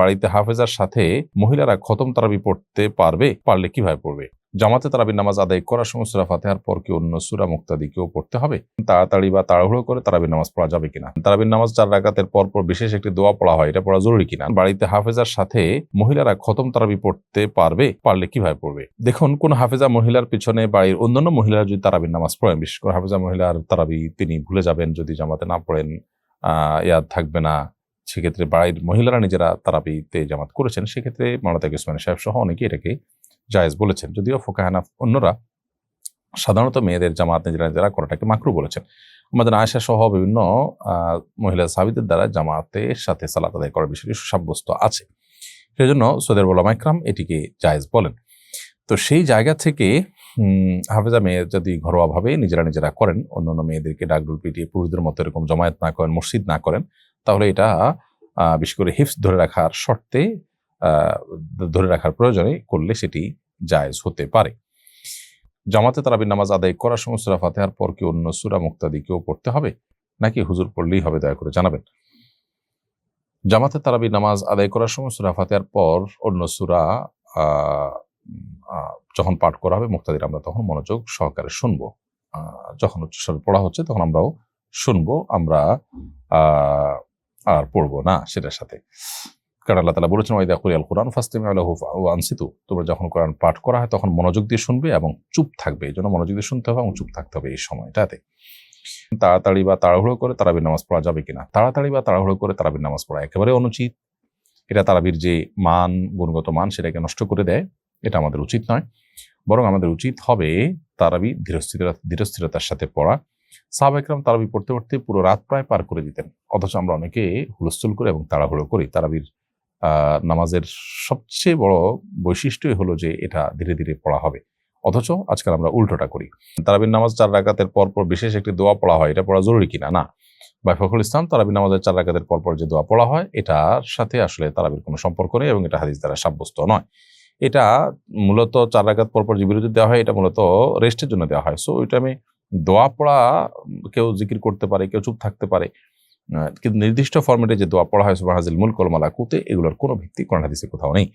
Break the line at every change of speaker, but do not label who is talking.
বাড়িতে হাফেজার সাথে মহিলারা খতম তারাবি পড়তে পারবে, পারলে কীভাবে পড়বে? জামাতে তারাবির নামাজ আদায় করার সময় সুরা ফাতেহার পর কি অন্য সুরা মুক্তাদিকেও পড়তে হবে? তাড়াতাড়ি বা তাড়াহুড়ো করে তারাবির নামাজ পড়া যাবে কিনা? তারাবির নামাজ চার রাকাতের পর পর বিশেষ একটি দোয়া পড়া হয়, এটা পড়া জরুরি কিনা? বাড়িতে হাফেজার সাথে মহিলারা খতম তারাবি পড়তে পারবে, পারলে কীভাবে পড়বে? দেখুন, কোন হাফেজা মহিলার পিছনে বাড়ির অন্যান্য মহিলারা যদি তারাবির নামাজ পড়েন, বিশেষ করে হাফেজা মহিলার তারাবি তিনি ভুলে যাবেন, যদি জামাতে না পড়েন, আহ, ইয়াদ থাকবে না। সেক্ষেত্রে বাড়ির মহিলারা নিজেরা তারাবিতে জামাত করেছেন, সেক্ষেত্রে মাওলানা ইসমান সাহেব সহ অনেকে এটাকে জায়েজ বলেছেন। যদিও ফোকাহানা অন্যরা সাধারণত মেয়েদের জামাত নিজেরা নিজেরা করাটাকে মাকরু বলেছেন। আমাদের আয়সা সহ বিভিন্ন মহিলা সাবিদের দ্বারা জামাতের সাথে সালাত আদায় করার বিষয়টি সুসাব্যস্ত আছে। সেই জন্য সৌদের বলামা ইকরাম এটিকে জায়েজ বলেন। তো সেই জায়গা থেকে হাফেজা মেয়ে যদি ঘরোয়াভাবে নিজেরা নিজেরা করেন অন্য অন্য মেয়েদেরকে ডাকডুল পিটিয়ে পুরুষদের মতো এরকম জমায়েত না করেন, মসজিদ না করেন তাহলে এটা বিশেষ করে হিফস ধরে রাখার শর্তে ধরে রাখার প্রয়োজনে করলে সেটি জায়েজ হতে পারে। জামাতে তারাবির নামাজ আদায় করার সময় সুরা ফাতেহার পর কি অন্য সুরা মুক্তাদিকেও পড়তে হবে? নাকি হুজুর পড়লেই হবে, দয়া করে জানাবেন। জামাতে তারাবির নামাজ আদায় করার সময় সুরা ফাতেহার পর অন্য সুরা যখন পাঠ করা হবে মুক্তাদির, আমরা তখন মনোযোগ সহকারে শুনব। যখন উচ্চস্বরে পড়া হচ্ছে তখন আমরাও শুনব। আমরা আর পড়ব না সেটার সাথে। কারণ আল্লাহ তালা বলেছেন ওয়াইদা কুরিয়াল কোরআন ফাস্তিম আনসিতু। তোমরা যখন কোরআন পাঠ করা হয়, তখন মনোযোগ দিয়ে শুনবে এবং চুপ থাকবে। এই জন্য মনোযোগ দিয়ে শুনতে হবে এবং চুপ থাকতে হবে এই সময়টাতে। তাড়াতাড়ি বা তাড়াহুড়ো করে তারাবির নামাজ পড়া যাবে কিনা? তাড়াতাড়ি বা তাড়াহুড়ো করে তারাবির নামাজ পড়া একেবারে অনুচিত। এটা তারাবির যে মান, গুণগত মান, সেটাকে নষ্ট করে দেয়। এটা আমাদের উচিত নয়। বরং আমাদের উচিত হবে তারাবি ধীরস্থিরতা, ধীরস্থিরতার সাথে পড়া। সাহাব একরাম তারাবি পড়তে পড়তে পুরো রাত প্রায় পার করে দিতেন। অথচ আমরা অনেকে হুলস্থুল করে এবং তাড়াহুড়ো করি। তারাবির নামাজের সবচেয়ে বড় বৈশিষ্ট্যই হলো যে এটা ধীরে ধীরে পড়া হবে। অথচ আজকাল আমরা উল্টোটা করি। তারাবির নামাজ চার রাকাতের পর বিশেষ একটি দোয়া পড়া হয়। এটা পড়া জরুরি কিনা? না। বা ফখরুল ইসলাম, তারাবির নামাজের চার রাকাতের পর পর যে দোয়া পড়া হয়, এটার সাথে আসলে তারাবির কোনো সম্পর্ক নেই এবং এটা হাদিস দ্বারা সাব্যস্ত নয়। এটা মূলত চার রাকাত পর পর যে বিরতি দেওয়া হয়, এটা মূলত রেস্টের জন্য দেওয়া হয়। সো ওই টাইমে দোয়া পড়া কেউ জিকির করতে পারে, কেউ চুপ থাকতে পারে। কিন্তু নির্দিষ্ট ফর্মেটে যে দোয়া পড়া হয় সুবাহ হাজিল মুল কলমালা কুতে এগুলোর কোনো ভিত্তি কোরআন হাদিসে কোথাও নেই।